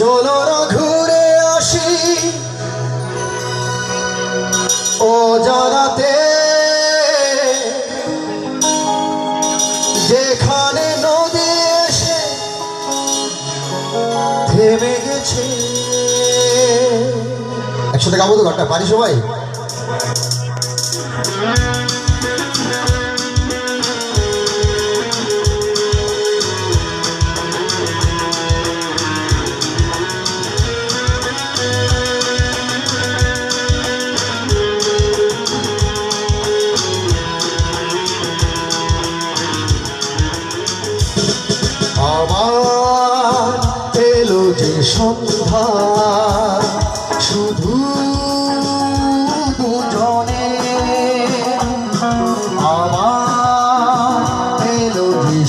চলো না ঘুরে আসি। ও জানাতে যেখানে নদী এসে থেমে গেছে। একসাথে গাবো তো ঘরটা পারি সবাই? সন্ধ্যা শুধু দুজনে আমার এলো যে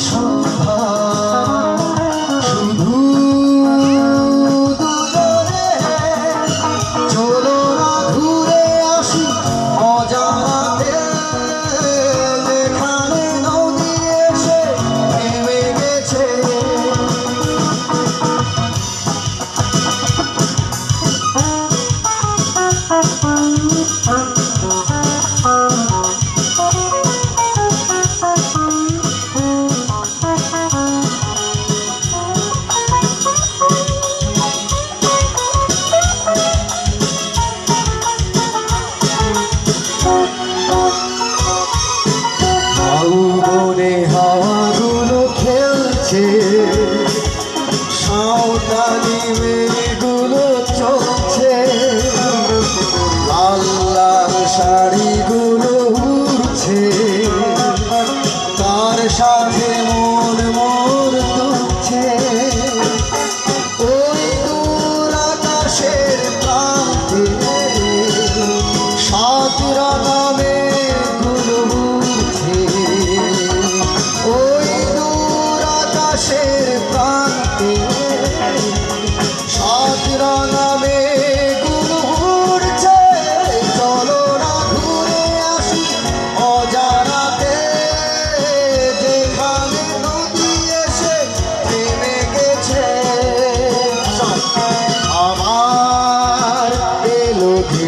সাঁওতালি মেয়েগুলো চলছে। লাল লাল শাড়িগুলো উড়ছে। তার সাথে আকাশের প্রান্তে সাত রাঙামে গুলো উঠছে চলো না ঘুরে আসি অজানাতে। গেছে। আমার এলো যে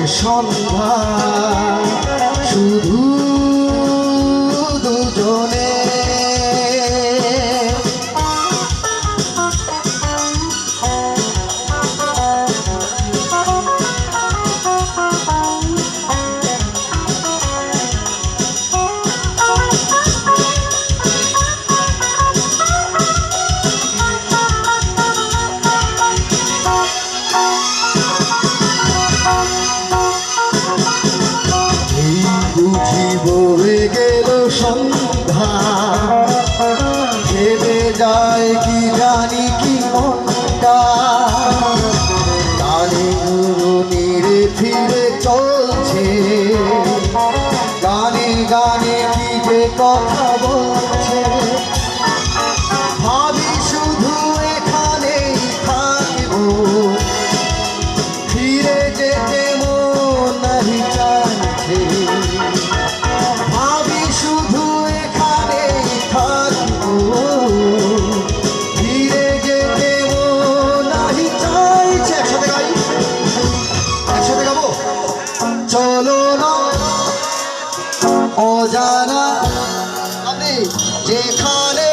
বয়ে গেল সন্ধ্যা। অজানা আপনি যেখানে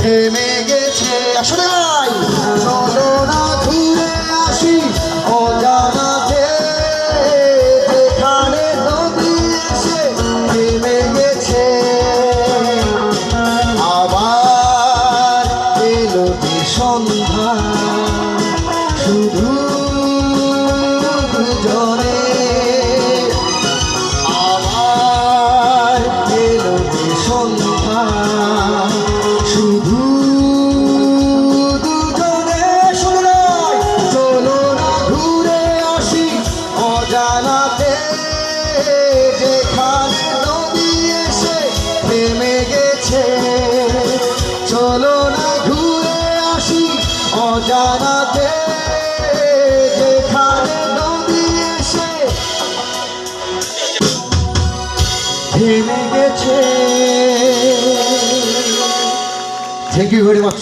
থেমে গেছে। আসলে থেমে গেছে। Thank you very much